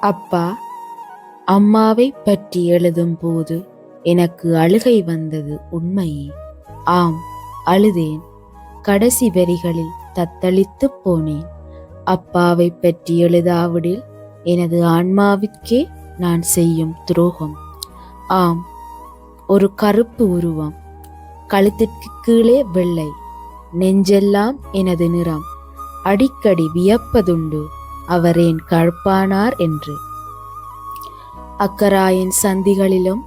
அப்பா அம்மாவை பற்றி எழுதும் போது எனக்கு அழுகை வந்தது உண்மையே. ஆம் அழுதேன். கடைசி வரிகளில் தத்தளித்து போனேன். அப்பாவை பற்றி எழுதாவிடில் எனது ஆன்மாவிற்கே நான் செய்யும் துரோகம். ஆம் ஒரு கருப்பு உருவம். கழுத்திற்கு கீழே வெள்ளை. நெஞ்செல்லாம் எனது நிறம். அடிக்கடி வியப்பதுண்டு. அவரேன் கழ்ப்பானார் கழுப்பானார் என்று. அக்கராயின் சந்திகளிலும்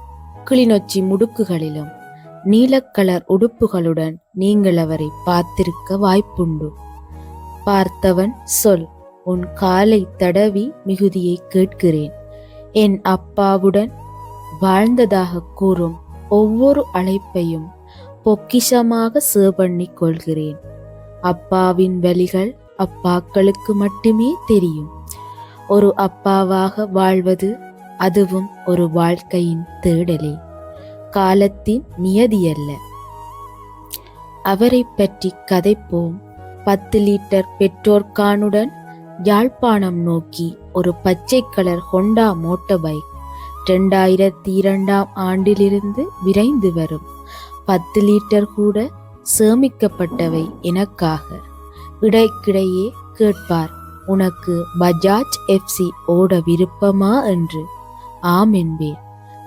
கிளிநொச்சி முடுக்குகளிலும் நீலக்கலர் உடுப்புகளுடன் நீங்கள் அவரை பார்த்திருக்க வாய்ப்புண்டு. பார்த்தவன் சொல் உன் காலை தடவி மிகுதியை கேட்கிறேன். என் அப்பாவுடன் வாழ்ந்ததாக கூறும் ஒவ்வொரு அழைப்பையும் பொக்கிஷமாக சேவண்ணிக் கொள்கிறேன். அப்பாவின் வழிகள் அப்பாக்களுக்கு மட்டுமே தெரியும். ஒரு அப்பாவாக வாழ்வது அதுவும் ஒரு வாழ்க்கையின் தேடலே. காலத்தின் நியதியல்ல. அவரை பற்றி கதைப்போம். பத்து லிட்டர் பெட்ரோர்கானுடன் யாழ்ப்பாணம் நோக்கி ஒரு பச்சை கலர் ஹொண்டா மோட்டார் பைக் ரெண்டாயிரத்தி இரண்டாம் ஆண்டிலிருந்து விரைந்து வரும். பத்து லிட்டர் கூட சேமிக்கப்பட்டவை எனக்காக. இடைக்கிடையே கேட்பார் உனக்கு பஜாஜ் எஃப்சி ஓட விருப்பமா என்று? ஆம் என்பேன்.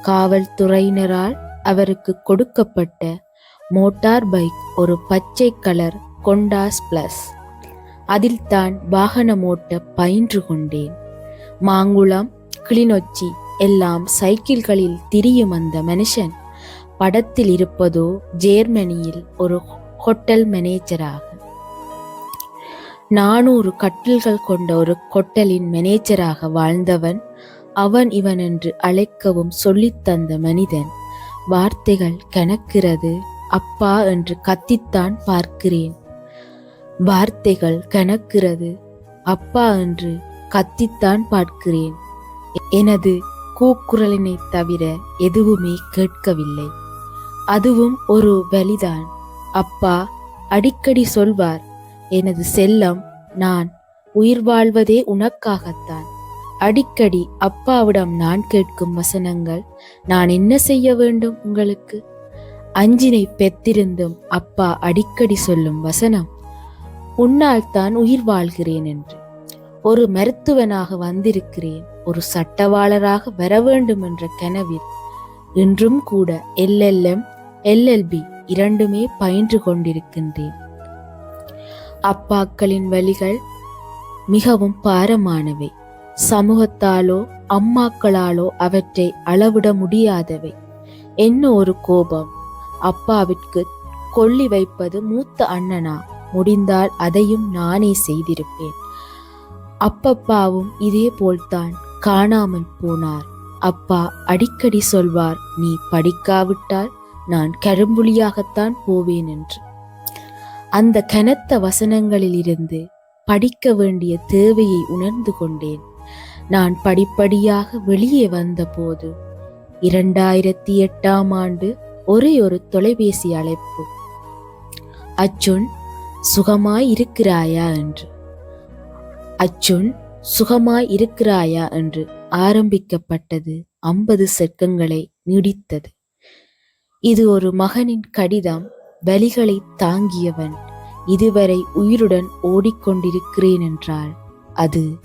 காவல்துறையினரால் அவருக்கு கொடுக்கப்பட்ட மோட்டார் பைக் ஒரு பச்சை கலர் கொண்டாஸ் பிளஸ். அதில் தான் வாகனம் ஓட்ட பயின்று கொண்டேன். மாங்குளம் கிளிநொச்சி எல்லாம் சைக்கிள்களில் திரியும் அந்த மனுஷன். படத்தில் இருப்பதோ ஜேர்மனியில் ஒரு ஹோட்டல் மேனேஜராக நானூறு கட்டில்கள் கொண்ட ஒரு கொட்டலின் மேனேஜராக வாழ்ந்தவன் அவன் இவன் என்று அழைக்கவும் சொல்லித்தந்த மனிதன். வார்த்தைகள் கணக்கிறது அப்பா என்று கத்தித்தான் பார்க்கிறேன். வார்த்தைகள் கணக்கிறது அப்பா என்று கத்தித்தான் பார்க்கிறேன். எனது கூக்குரலினை தவிர எதுவுமே கேட்கவில்லை. அதுவும் ஒரு வழிதான் அப்பா அடிக்கடி சொல்வார் எனது செல்லம் நான் உயிர் வாழ்வதே உனக்காகத்தான். அடிக்கடி அப்பாவிடம் நான் கேட்கும் வசனங்கள் நான் என்ன செய்ய வேண்டும் உங்களுக்கு? அஞ்சினை பெத்திருந்தும் அப்பா அடிக்கடி சொல்லும் வசனம் உன்னால் தான் உயிர் வாழ்கிறேன் என்று. ஒரு மருத்துவனாக வந்திருக்கிறேன் ஒரு சட்டவாளராக வர வேண்டும் என்ற கனவில் இன்றும் கூட எல்எல்எம் எல்எல்பி இரண்டுமே பயின்று கொண்டிருக்கின்றேன். அப்பாக்களின் வழிகள் மிகவும் பாரமானவை. சமூகத்தாலோ அம்மாக்களாலோ அவற்றை அளவிட முடியாதவை. என்ன ஒரு கோபம்? அப்பாவிற்கு கொள்ளி வைப்பது மூத்த அண்ணனா? முடிந்தால் அதையும் நானே செய்திருப்பேன். அப்பப்பாவும் இதே போல்தான் காணாமல் போனார். அப்பா அடிக்கடி சொல்வார் நீ படிக்காவிட்டால் நான் கரும்புலியாகத்தான் போவேன் என்று. அந்த கனத்த வசனங்களிலிருந்து படிக்க வேண்டிய தேவையை உணர்ந்து கொண்டேன். நான் படிப்படியாக வெளியே வந்தபோது இரண்டாயிரத்தி எட்டாம் ஆண்டு ஒரே ஒரு தொலைபேசி அழைப்பு. அச்சுன் சுகமாய் இருக்கிறாயா? என்று. அச்சுன் சுகமாய் இருக்கிறாயா? என்று ஆரம்பிக்கப்பட்டது ஐம்பது செக்கங்களை நீடித்தது. இது ஒரு மகனின் கடிதம். வலிகளை தாங்கியவன் இதுவரை உயிருடன் ஓடிக்கொண்டிருக்கிறேன் என்றால் அது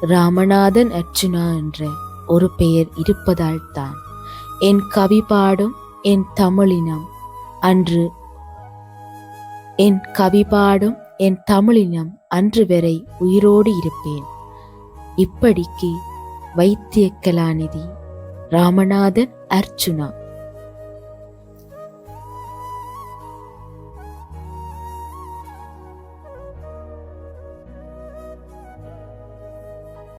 ராமநாதன் அர்ச்சுனா என்ற ஒரு பெயர் இருப்பதால் தான். என் கவி பாடும் என் தமிழினம் அன்று என் கவி பாடும் என் தமிழினம் அன்று வரை உயிரோடு இருப்பேன். இப்படிக்கு வைத்திய கலாநிதி ராமநாதன் அர்ச்சுனா